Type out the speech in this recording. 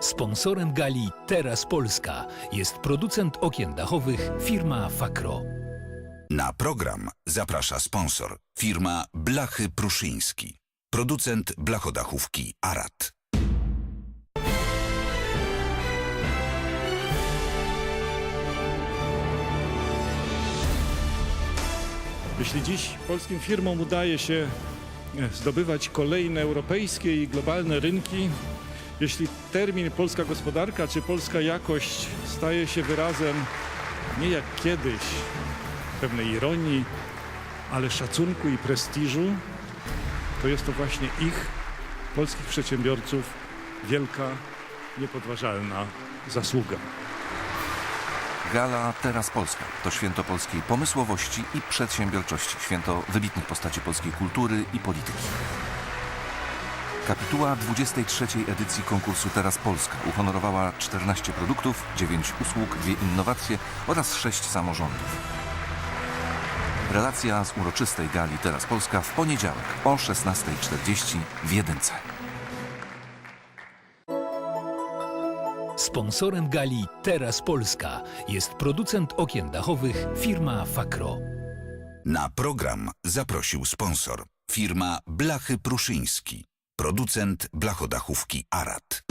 Sponsorem gali Teraz Polska jest producent okien dachowych firma Fakro. Na program zaprasza sponsor firma Blachy Pruszyński, producent blachodachówki Arat. Jeśli dziś polskim firmom udaje się zdobywać kolejne europejskie i globalne rynki, jeśli termin polska gospodarka czy polska jakość staje się wyrazem nie jak kiedyś pewnej ironii, ale szacunku i prestiżu, to jest to właśnie ich, polskich przedsiębiorców, wielka, niepodważalna zasługa. Gala Teraz Polska to święto polskiej pomysłowości i przedsiębiorczości, święto wybitnych postaci polskiej kultury i polityki. Kapituła 23. edycji konkursu Teraz Polska uhonorowała 14 produktów, 9 usług, 2 innowacje oraz 6 samorządów. Relacja z uroczystej gali Teraz Polska w poniedziałek o 16.40 w Jedynce. Sponsorem gali Teraz Polska jest producent okien dachowych firma Fakro. Na program zaprosił sponsor firma Blachy Pruszyński, producent blachodachówki Arat.